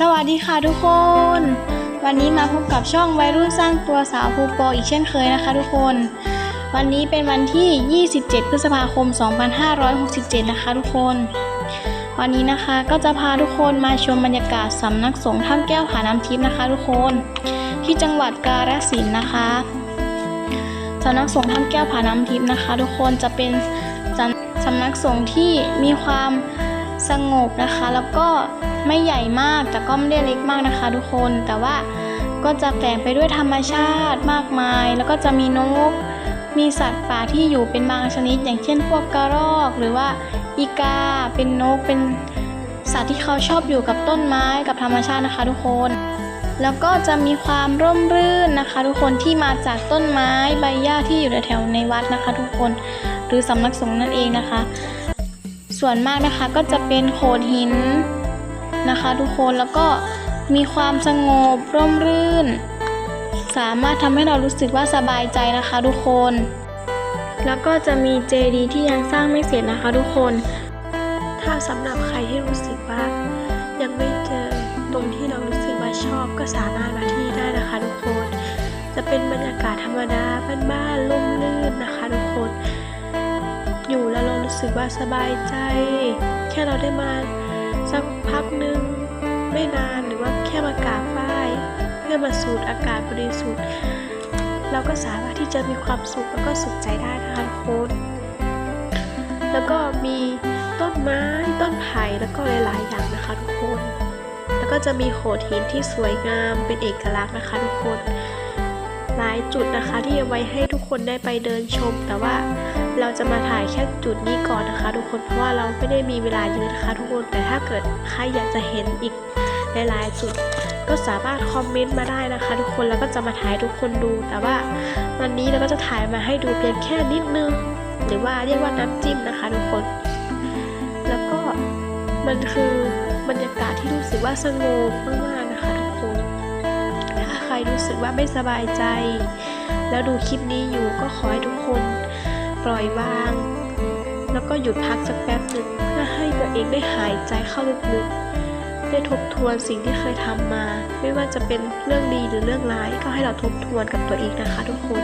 สวัสดีค่ะทุกคน วันนี้มาพบกับช่องวัยรุ่นสร้างตัวสาวภูโปอีกเช่นเคยนะคะ ทุกคน วันนี้เป็นวันที่ 27 พฤษภาคม 2567 นะคะ ทุกคน วันนี้นะคะก็จะพาทุกคนมาชมบรรยากาศสำนักสงฆ์ถ้ำแก้วผาน้ำทิพย์นะคะ ทุกคน ที่จังหวัดกาฬสินธุ์นะคะสำนักสงฆ์ถ้ำแก้วผาน้ำทิพย์นะคะ ทุกคนจะเป็นสำนักสงฆ์ที่มีความ สงบนะคะ แล้วก็ไม่ใหญ่มากแต่ก็ไม่ได้เล็กมากนะคะ ทุกคนแต่ว่าก็จะแฝงไปด้วยธรรมชาติมากมาย แล้วก็จะมีนก มีสัตว์ป่าที่อยู่เป็นบางชนิด อย่างเช่นพวกกระรอก หรือว่าอีกา เป็นนก เป็นสัตว์ที่เขาชอบอยู่กับต้นไม้กับธรรมชาตินะคะ ทุกคน แล้วก็จะมีความร่มรื่นนะคะ ทุกคนที่มาจากต้นไม้ใบหญ้าที่อยู่แถวในวัดนะคะ ทุกคน หรือสำนักสงฆ์นั่นเองนะคะ ส่วนมากนะคะก็จะเป็นโขดหินนะคะทุกคนแล้วก็มีความสงบร่มรื่น สามารถทำให้เรารู้สึกว่าสบายใจนะคะทุกคน แล้วก็จะมีเจดีที่ยังสร้างไม่เสร็จนะคะทุกคน ถ้าสำหรับใครที่รู้สึกว่ายังไม่เจอตรงที่เรารู้สึกว่าชอบก็สามารถมาที่ได้นะคะทุกคน จะเป็นบรรยากาศธรรมดาบ้านๆร่มรื่นนะคะทุกคน อยู่แล้ว รู้สึกว่าสบายใจ แค่เราได้มาสักพักหนึ่งไม่นานหรือว่าแค่มากราบไหว้เพื่อมาสูดอากาศบริสุทธิ์ เราก็สามารถที่จะมีความสุขแล้วก็สุขใจได้นะคะทุกคนแล้วก็มีต้นไม้ต้นไผ่แล้วก็หลาย ๆ อย่างนะคะทุกคน แล้วก็จะมีโขดหินที่สวยงามเป็นเอกลักษณ์นะคะทุกคน หลายจุดนะคะที่เอาไว้ให้ทุกคนได้ไปเดินชม แต่ว่าเราจะมาถ่ายแค่จุดนี้ก่อนนะคะ ทุกคนเพราะว่าเราไม่ได้มีเวลาเยอะนะคะ ทุกคนแต่ถ้าเกิดใครอยากจะเห็นอีกหลายๆจุดก็สามารถคอมเมนต์มาได้นะคะ ทุกคนแล้วก็จะมาถ่ายทุกคนดู แต่ว่าวันนี้เราก็จะถ่ายมาให้ดูเพียงแค่นิดนึง หรือว่าเรียกว่าน้ำจิ้มนะคะ ทุกคน แล้วก็มันคือบรรยากาศที่รู้สึกว่าสงบมากๆ รรู้สึกว่าไม่สบายใจ แล้วดูคลิปนี้อยู่ก็ขอให้ทุกคนปล่อยวาง แล้วก็หยุดพักสักแป๊บหนึ่งเพื่อให้ตัวเองได้หายใจเข้าลึกๆได้ทบทวนสิ่งที่เคยทำมา ไม่ว่าจะเป็นเรื่องดีหรือเรื่องร้ายก็ให้เราทบทวนกับตัวเองนะคะ ทุกคน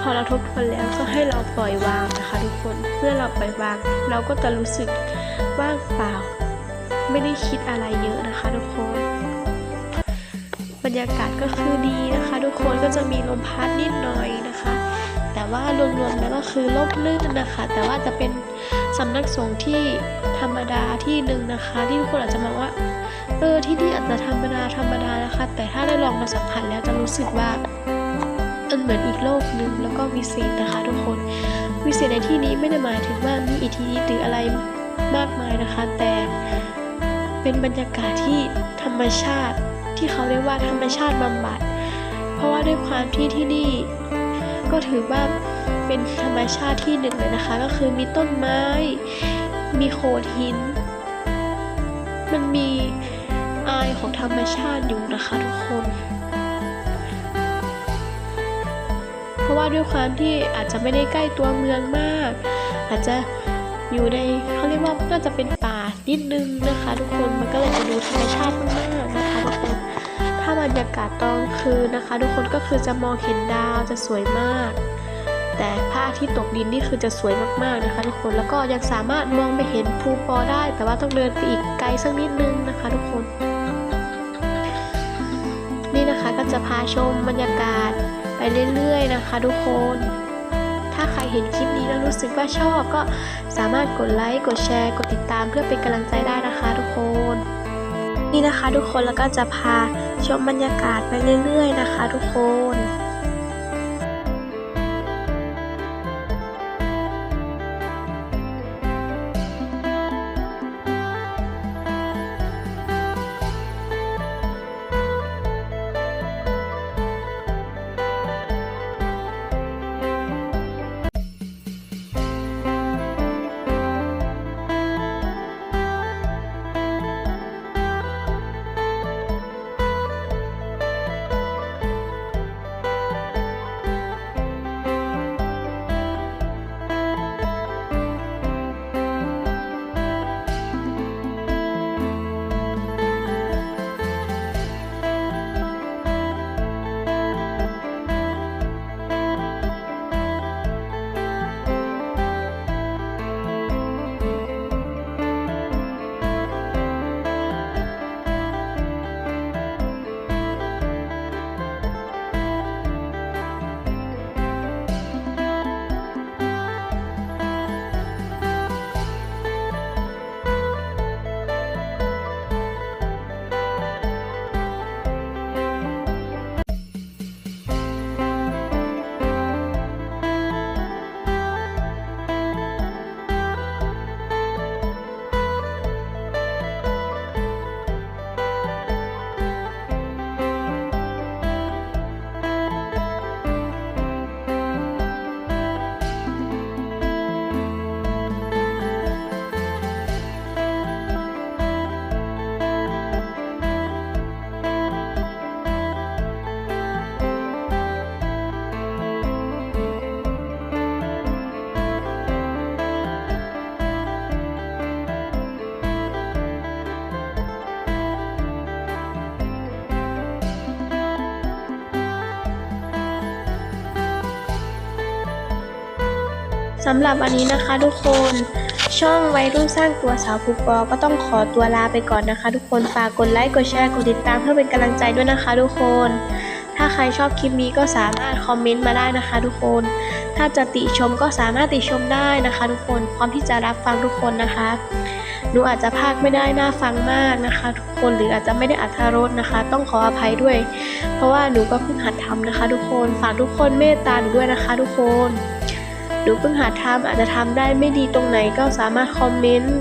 พอเราทบทวนแล้วก็ให้เราปล่อยวางนะคะทุกคนเมื่อเราปล่อยวาง เราก็จะรู้สึกว่างเปล่า ไม่ได้คิดอะไรเยอะนะคะทุกคน บรรยากาศก็คือดีนะคะ ทุกคนก็จะมีลมพัดนิดหน่อยนะคะ แต่ว่ารวมๆแล้วก็คือร่มรื่นนะคะ แต่ว่าจะเป็นสำนักสงฆ์ที่ธรรมดาที่หนึ่งนะคะ ที่ทุกคนอาจจะมองว่าเออที่นี่อาจจะธรรมดาธรรมดานะคะ แต่ถ้าได้ลองมาสัมผัสแล้วจะรู้สึกว่ามันเหมือนอีกโลกหนึ่งแล้วก็วิเศษนะคะ ทุกคนวิเศษในที่นี้ไม่ได้หมายถึงว่ามีอิทธิฤทธิ์หรืออะไรมากมายนะคะ แต่เป็นบรรยากาศที่ธรรมชาติ ที่เขาเรียกว่าธรรมชาติบำบัด เพราะว่าด้วยความที่ที่นี่ ก็ถือว่าเป็นธรรมชาติที่หนึ่งเลยนะคะ ก็คือมีต้นไม้ มีโขดหิน มันมีอายของธรรมชาติอยู่นะคะทุกคน เพราะว่าด้วยความที่อาจจะไม่ได้ใกล้ตัวเมืองมาก อาจจะอยู่ในเขาเรียกว่าน่าจะเป็นป่านิดนึงนะคะ ทุกคนมันก็เลยจะดูธรรมชาติาบรรยากาศตอนคืนนะคะ ทุกคนก็คือจะมองเห็นดาวจะสวยมาก แต่พระอาทิตย์ตกดินนี่คือจะสวยมากๆนะคะ ทุกคนแล้วก็ยังสามารถมองไปเห็นภูปอได้ แต่ว่าต้องเดินไปอีกไกลสักนิดนึงนะคะ ทุกคน นี่นะคะก็จะพาชมบรรยากาศไปเรื่อยๆนะคะ ทุกคนถ้าใครเห็นคลิปนี้แล้วรู้สึกว่าชอบก็สามารถกดไลค์ กดแชร์ กดติดตามเพื่อเป็นกำลังใจได้นะคะทุกคน นี่นะคะทุกคนแล้วก็จะพาชมบรรยากาศไปเรื่อยๆนะคะ ทุกคน สำหรับวันนี้นะคะทุกคน ช่องวัยรุ่นสร้างตัวสาวภูปอก็ต้องขอตัวลาไปก่อนนะคะ ทุกคนฝากกดไลค์กดแชร์กดติดตามเพื่อเป็นกำลังใจด้วยนะคะ ทุกคน ถ้าใครชอบคลิปนี้ก็สามารถคอมเมนต์มาได้นะคะ ทุกคน ถ้าจะติชมก็สามารถติชมได้นะคะ ทุกคนพร้อมที่จะรับฟังทุกคนนะคะหนูอาจจะพากไม่ได้น่าฟังมากนะคะ ทุกคนหรืออาจจะไม่ได้อัธรสนะคะ ต้องขออภัยด้วย เพราะว่าหนูก็เพิ่งหัดทำนะคะ ทุกคนฝากทุกคนเมตตาหนูด้วยนะคะ ทุกคน หนูเพิ่งหัดทำอาจจะทำได้ไม่ดีตรงไหนก็สามารถคอมเมนต์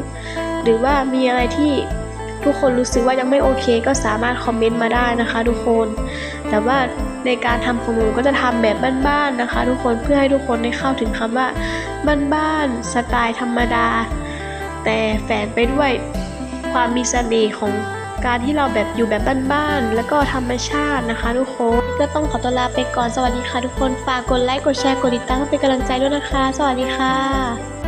หรือว่ามีอะไรที่ทุกคนรู้สึกว่ายังไม่โอเค ก็สามารถคอมเมนต์มาได้นะคะทุกคน แต่ว่าในการทำของหนูก็จะทำแบบบ้านๆนะคะ ทุกคนเพื่อให้ทุกคนได้เข้าถึงคำว่าบ้านๆสไตล์ธรรมดา แต่แฝงไปด้วยความมีเสน่ห์ของ การที่เราแบบอยู่แบบบ้านๆ แล้วก็ธรรมชาตินะคะทุกคน ก็ต้องขอตัวลาไปก่อน สวัสดีค่ะทุกคน ฝากกดไลค์ กดแชร์ กดติดตามเพื่อเป็นกำลังใจด้วยนะคะ สวัสดีค่ะ